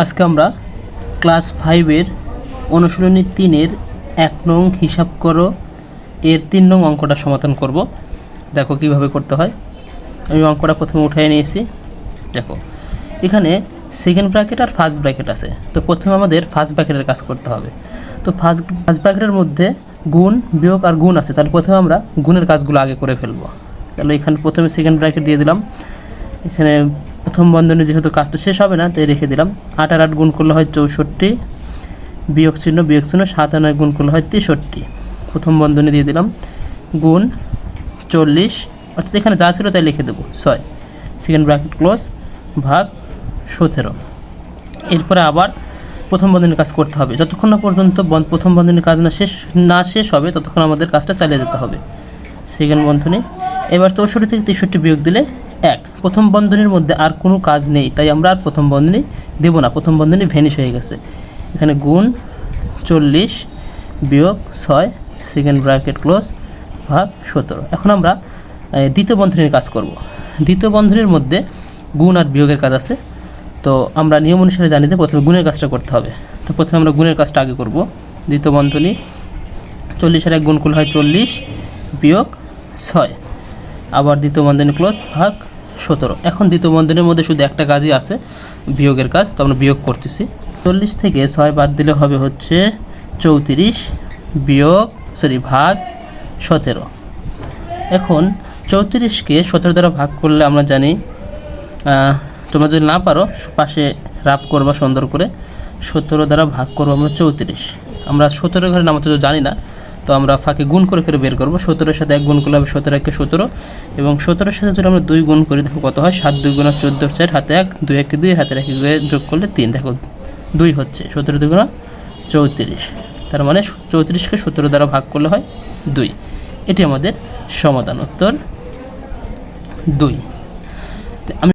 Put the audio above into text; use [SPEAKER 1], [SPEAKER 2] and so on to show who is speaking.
[SPEAKER 1] আজকে আমরা ক্লাস ফাইভের অনুশীলনী তিনের এক নং হিসাব করো। এর তিন নং অঙ্কটা সমাধান করব। দেখো কীভাবে করতে হয়। আমি অঙ্কটা প্রথমে উঠাই নিয়েছি। দেখো, এখানে সেকেন্ড ব্র্যাকেট আর ফার্স্ট ব্র্যাকেট আছে। তো প্রথমে আমাদের ফার্স্ট ব্র্যাকেটের কাজ করতে হবে। তো ফার্স্ট ফার্স্ট ব্র্যাকেটের মধ্যে গুণ বিয়োগ আর গুণ আছে। তাহলে প্রথমে আমরা গুণের কাজগুলো আগে করে ফেলব। তাহলে এখানে প্রথমে সেকেন্ড ব্র্যাকেট দিয়ে দিলাম। এখানে প্রথম বন্ধনে যেহেতু কাজটা শেষ হবে না, তাই রেখে দিলাম। আট আর আট গুণ করলে হয় চৌষট্টি, বিয়োগ চিহ্ন বিয়োগ চিহ্ন, সাত আর নয় গুণ করলে হয় তেষট্টি। প্রথম বন্ধনে দিয়ে দিলাম। গুণ চল্লিশ, অর্থাৎ এখানে যা ছিল তাই লিখে দেবো, ছয়। সেকেন্ড ব্র্যাকেট ক্লোজ ভাগ সতেরো। এরপরে আবার প্রথম বন্ধনের কাজ করতে হবে। যতক্ষণ না পর্যন্ত প্রথম বন্ধনের কাজ না শেষ না শেষ হবে, ততক্ষণ আমাদের কাজটা চালিয়ে যেতে হবে। সেকেন্ড বন্ধনী। এবার চৌষট্টি থেকে তেষট্টি বিয়োগ দিলে এক। প্রথম বন্ধনীর মধ্যে আর কোনো কাজ নেই, তাই আমরা আর প্রথম বন্ধনী দেবো না। প্রথম বন্ধনী ভ্যানিশ হয়ে গেছে। এখানে গুণ চল্লিশ বিয়োগ ছয় সেকেন্ড ব্র্যাকেট ক্লোজ ভাগ সতেরো। এখন আমরা দ্বিতীয় বন্ধনীর কাজ করব। দ্বিতীয় বন্ধনীর মধ্যে গুণ আর বিয়োগের কাজ আছে। তো আমরা নিয়ম অনুসারে জানি যে প্রথমে গুণের কাজটা করতে হবে। তো প্রথমে আমরা গুণের কাজটা আগে করব। দ্বিতীয় বন্ধনী চল্লিশের এক গুণ করলে হয় চল্লিশ বিয়োগ ছয়। আবার দ্বিতীয় বন্ধনী ক্লোজ ভাগ সতেরো। এখন দ্বিতীয় বন্ধনীর মধ্যে শুধু একটা কাজই আছে, বিয়োগের কাজ, তো আমরা বিয়োগ করতেছি। চল্লিশ থেকে ছয় বাদ দিলে হবে হচ্ছে চৌত্রিশ বিয়োগ সরি ভাগ সতেরো। এখন চৌত্রিশকে সতেরো দ্বারা ভাগ করলে আমরা জানি তোমরা যদি না পারো, পাশে রাপ করবা সুন্দর করে, সতেরো দ্বারা ভাগ করব আমরা চৌত্রিশ। আমরা সতেরো ঘরে নামাতে তো জানি না তো আমরা ফাঁকে গুণ করে করে বের করব। সতেরোর সাথে এক গুণ করলে হবে সতেরো, একে সতেরো। এবং সতেরোর সাথে যদি আমরা দুই গুণ করি, দেখো কত হয়? সাত দুই গুণা চোদ্দ, চার হাতে এক, দুই একে দুই হাতে এক যোগ করলে তিন। দেখো, দুই হচ্ছে। সতেরো দুই গুণা চৌত্রিশ। তার মানে চৌত্রিশকে সতেরো দ্বারা ভাগ করলে হয় দুই। এটি আমাদের সমাধান উত্তর দুই। আমি